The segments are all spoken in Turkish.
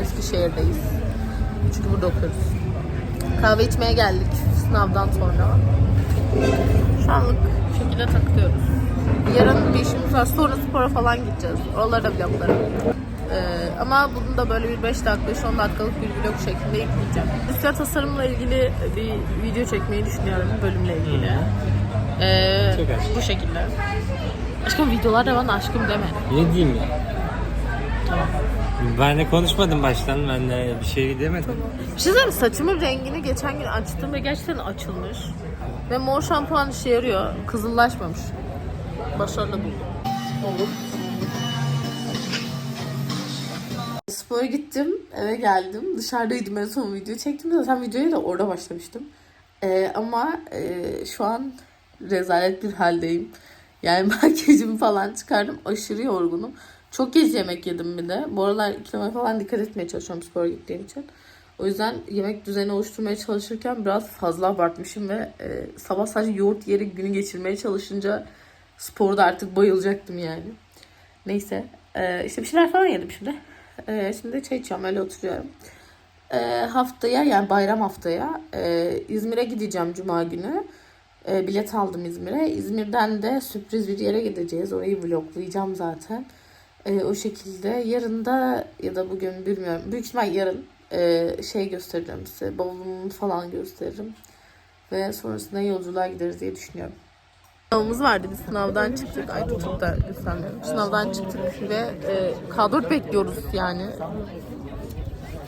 Eskişehir'deyiz. Çünkü burada okuyoruz. Kahve içmeye geldik sınavdan sonra. Şu anlık şekilde takılıyoruz. Yarın bir işimiz var. Sonra spora falan gideceğiz. Oralara da vloglarım. Ee, ama bunu da böyle bir 5 dakika, 10 dakikalık bir vlog şeklinde yükleyeceğim. Üstel tasarımla ilgili bir video çekmeyi düşünüyorum bölümle ilgili. Ee, Çok aşk. bu şekilde. Aşkım videolarda bana aşkım deme. Ne diyeyim ya? Ben de konuşmadım baştan. Ben de bir şey demedim. Bir şey söyleyeyim? Saçımın rengini geçen gün açtım ve gerçekten açılmış. Ve mor şampuan işe yarıyor. Kızıllaşmamış. Başarılı buldum. Olur. Spora gittim, eve geldim. Dışarıdaydım en son video çektim. Zaten videoya da orada başlamıştım. Ee, ama e, şu an rezalet bir haldeyim. Yani makyajımı falan çıkardım. Aşırı yorgunum. Çok geç yemek yedim bir de. Bu aralar kiloma falan dikkat etmeye çalışıyorum spora gittiğim için. O yüzden yemek düzeni oluşturmaya çalışırken biraz fazla abartmışım ve e, sabah sadece yoğurt yiyerek günü geçirmeye çalışınca sporda artık bayılacaktım yani. Neyse. E, işte bir şeyler falan yedim şimdi. E, şimdi çay içiyorum öyle oturuyorum. E, haftaya yani bayram haftaya e, İzmir'e gideceğim cuma günü. E, bilet aldım İzmir'e. İzmir'den de sürpriz bir yere gideceğiz. Orayı vloglayacağım zaten. E, o şekilde. Yarın da ya da bugün bilmiyorum. Büyük ihtimal yarın e, şey göstereceğim size. Bavulumu falan gösteririm. Ve sonrasında yolculuğa gideriz diye düşünüyorum. Sınavımız vardı. Biz sınavdan çıktık. Ay çok da göstermiyorum. Sınavdan çıktık ve e, K4 bekliyoruz yani.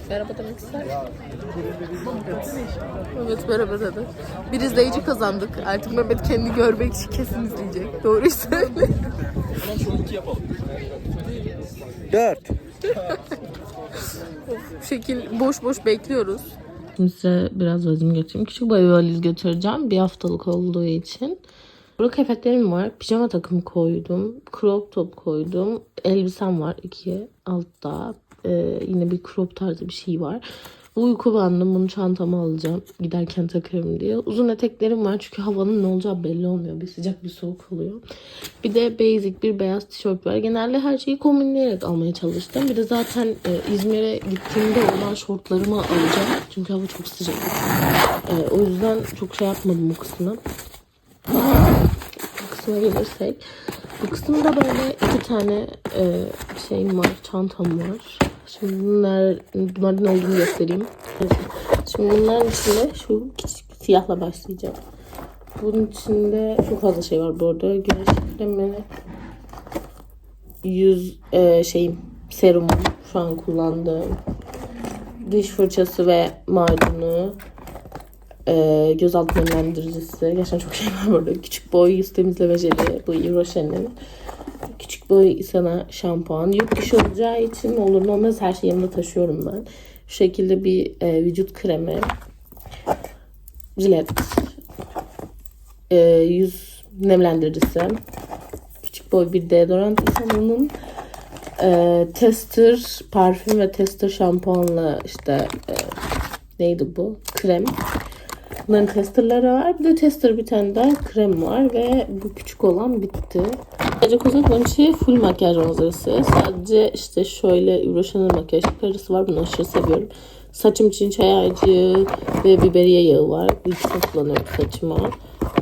Merhaba demek ister? Evet. Evet merhaba dedi. Bir izleyici kazandık. Artık Mehmet kendi görmek için kesin izleyecek. Doğruyu söyle. Dört. Bu şekil boş boş bekliyoruz. Şimdi size biraz valizimi götüreyim. Küçük boy bir valiz götüreceğim. Bir haftalık olduğu için. Burada kıyafetlerim var. Pijama takımı koydum. Crop top koydum. Elbisem var iki altta. Ee, yine bir crop tarzı bir şey var. Uyku bandım. Bunu çantama alacağım. Giderken takarım diye. Uzun eteklerim var. Çünkü havanın ne olacağı belli olmuyor. Bir sıcak bir soğuk oluyor. Bir de basic bir beyaz tişört var. Genelde her şeyi kombinleyerek almaya çalıştım. Bir de zaten e, İzmir'e gittiğimde olan şortlarımı alacağım. Çünkü hava çok sıcak. E, o yüzden çok şey yapmadım bu kısmına. Bu kısma gelirsek. Bu kısımda böyle iki tane e, şeyim var. Çantam var. Şimdi bunlar, bunların ne olduğunu göstereyim. Şimdi bunların içinde şu küçük siyahla başlayacağım. Bunun içinde çok fazla şey var bu arada. Güneş kremi, yüz e, şeyim, serumum şu an kullandığım. Diş fırçası ve macunu. E, göz altı nemlendiricisi. Gerçekten çok şey var burada. Küçük boy yüz temizleme jeli. Bu Yves Boy sana şampuan. Yurt dışı olacağı için olur ne olmaz her şeyi yanımda taşıyorum ben. Şu şekilde bir e, vücut kremi. Jilet. E, yüz nemlendiricisi. Küçük boy bir deodorant insanının e, tester parfüm ve tester şampuanla işte e, neydi bu? Krem. Bunların testerları var. Bir de tester bir tane daha krem var ve bu küçük olan bitti. Sadece kozmetik bunun içi full makyaj manzarası. Sadece işte şöyle Euroşan'ın makyaj karısı var. Bunu aşırı seviyorum. Saçım için çay ağacı ve biberiye yağı var. Bu ikisini kullanıyorum saçıma.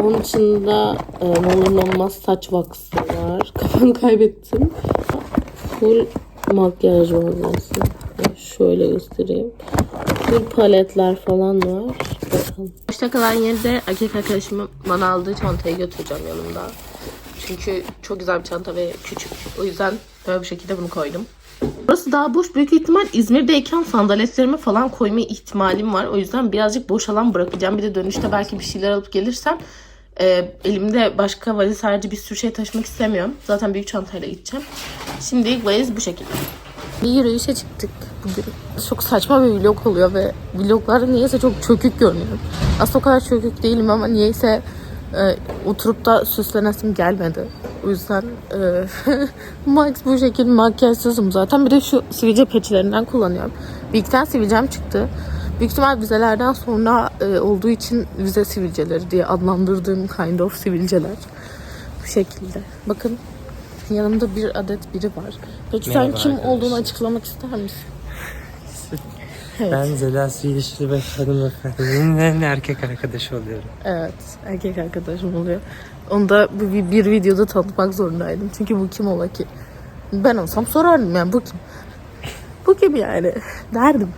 Onun dışında e, olur olmaz saç waksı var. Kafamı kaybettim. Full makyaj malzemesi. Şöyle göstereyim. Full paletler falan var. Bakalım. İşte kalan yerde erkek arkadaşımın bana aldığı çantayı götüreceğim yanımda. Çünkü çok güzel bir çanta ve küçük. O yüzden böyle bir şekilde bunu koydum. Burası daha boş. Büyük ihtimal İzmir'deyken sandaletlerimi falan koyma ihtimalim var. O yüzden birazcık boş alan bırakacağım. Bir de dönüşte belki bir şeyler alıp gelirsem e, elimde başka valiz harici bir sürü şey taşımak istemiyorum. Zaten büyük çantayla gideceğim. Şimdilik valiz bu şekilde. Bir yürüyüşe çıktık bugün. Çok saçma bir vlog oluyor ve vloglarda niyeyse çok çökük görünüyorum. Aslında o kadar çökük değilim ama niyeyse e, oturup da süslenesim gelmedi. O yüzden e, Max bu şekilde makyajsızım zaten. Bir de şu sivilce peçelerinden kullanıyorum. Bir iki tane sivilcem çıktı. Büyük ihtimal vizelerden sonra e, olduğu için vize sivilceleri diye adlandırdığım kind of sivilceler. Bu şekilde. Bakın yanımda bir adet biri var. Peki Merhaba sen kim arkadaşlar. olduğunu açıklamak ister misin? Evet. Ben Zela Suyilişli ve hanımefendinin en erkek arkadaşı oluyorum. Evet, erkek arkadaşım oluyor. Onu da bu bir, bir videoda tanıtmak zorundaydım. Çünkü bu kim ola ki? Ben olsam sorardım yani bu kim? Bu kim yani? Derdim.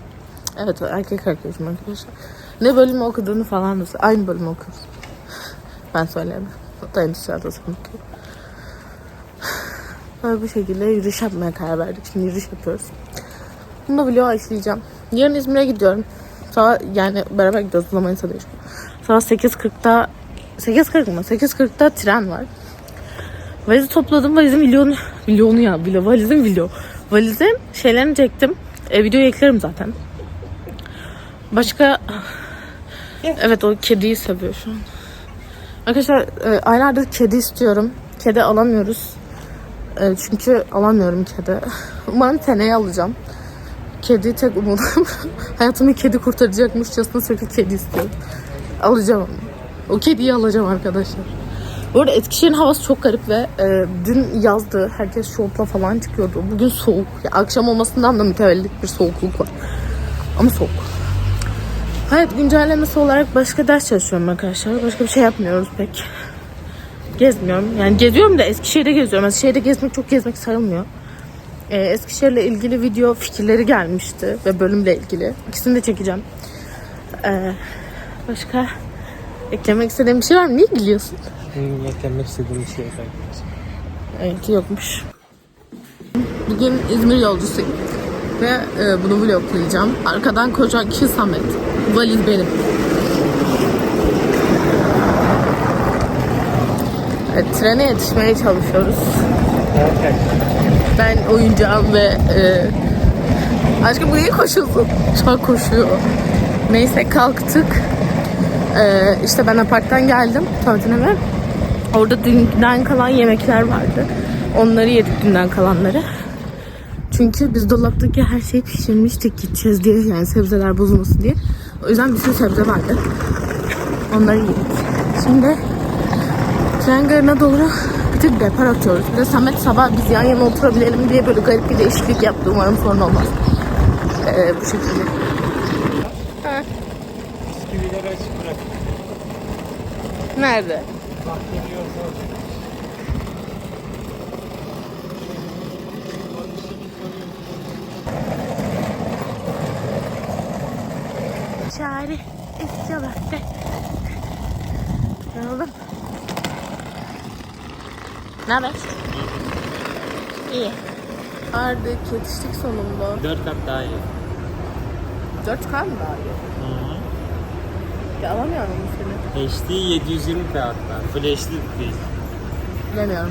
Evet, erkek arkadaşım arkadaşlar. Ne bölümü okuduğunu falan da Aynı bölümü okuyoruz. Ben söyleyemem. O da endüstri adasını okuyor. Böyle bu şekilde yürüyüş yapmaya karar verdik. Şimdi yürüyüş yapıyoruz. Bunu da vloga işleyeceğim. Yarın İzmir'e gidiyorum. Sabah yani beraber gidiyoruz. Zulamanisa değişiyor. Sabah 8.40'da 8.40 mı? 8.40'da tren var. Valizi topladım. Valizin milyonu milyonu ya. Vilo, valizin milyon. Valizin şeylerini çektim. E, videoyu eklerim zaten. Başka Evet o kediyi seviyor şu an. Arkadaşlar e, aylardır kedi istiyorum. Kedi alamıyoruz. E, çünkü alamıyorum kedi. Umarım seneye alacağım. Kedi tek umudum. Hayatımı kedi kurtaracakmışçasına sürekli kedi istiyorum. Alacağım onu. O kediyi alacağım arkadaşlar. Bu arada Eskişehir'in havası çok garip ve e, dün yazdı. Herkes şortla falan çıkıyordu. Bugün soğuk. Ya, akşam olmasından da mütevellit bir soğukluk var. Ama soğuk. Hayat güncellemesi olarak başka ders çalışıyorum arkadaşlar. Başka bir şey yapmıyoruz pek. Gezmiyorum. Yani geziyorum da Eskişehir'de geziyorum. Eskişehir'de gezmek çok gezmek sayılmıyor. Ee, Eskişehir'le ilgili video fikirleri gelmişti ve bölümle ilgili. İkisini de çekeceğim. Ee, başka eklemek istediğim bir şey var mı? Niye gülüyorsun? Benim eklemek istediğim bir şey yok. Evet yokmuş. Bugün İzmir yolcusuyum. Ve e, bunu vloglayacağım. Arkadan kocan kişi Samet. Valiz benim. Evet, trene yetişmeye çalışıyoruz. Ben oyuncağım ve e, aşkım bu niye koşuyorsun? Şu an koşuyor. Neyse kalktık. E, işte ben aparttan geldim Tavtineme. Orada dünden kalan yemekler vardı. Onları yedik dünden kalanları. Çünkü biz dolaptaki her şeyi pişirmiştik gideceğiz diye yani sebzeler bozulmasın diye. O yüzden bir sürü sebze vardı. Onları yedik. Şimdi tren garına doğru bir tık depar atıyoruz. Bir de Samet sabah biz yan yana oturabilelim diye böyle garip bir değişiklik yaptı. Umarım sorun olmaz. Ee, bu şekilde. Bisküvileri açık bırak. Nerede? Çare istiyorlar de. Yoruldum. Ne haber? İyi. Ardık yetiştik sonunda. Dört kat daha iyi. 4 kan mı daha iyi? Ya alamıyorum seni. HD 720p hatta. HD değil. Bilemiyorum.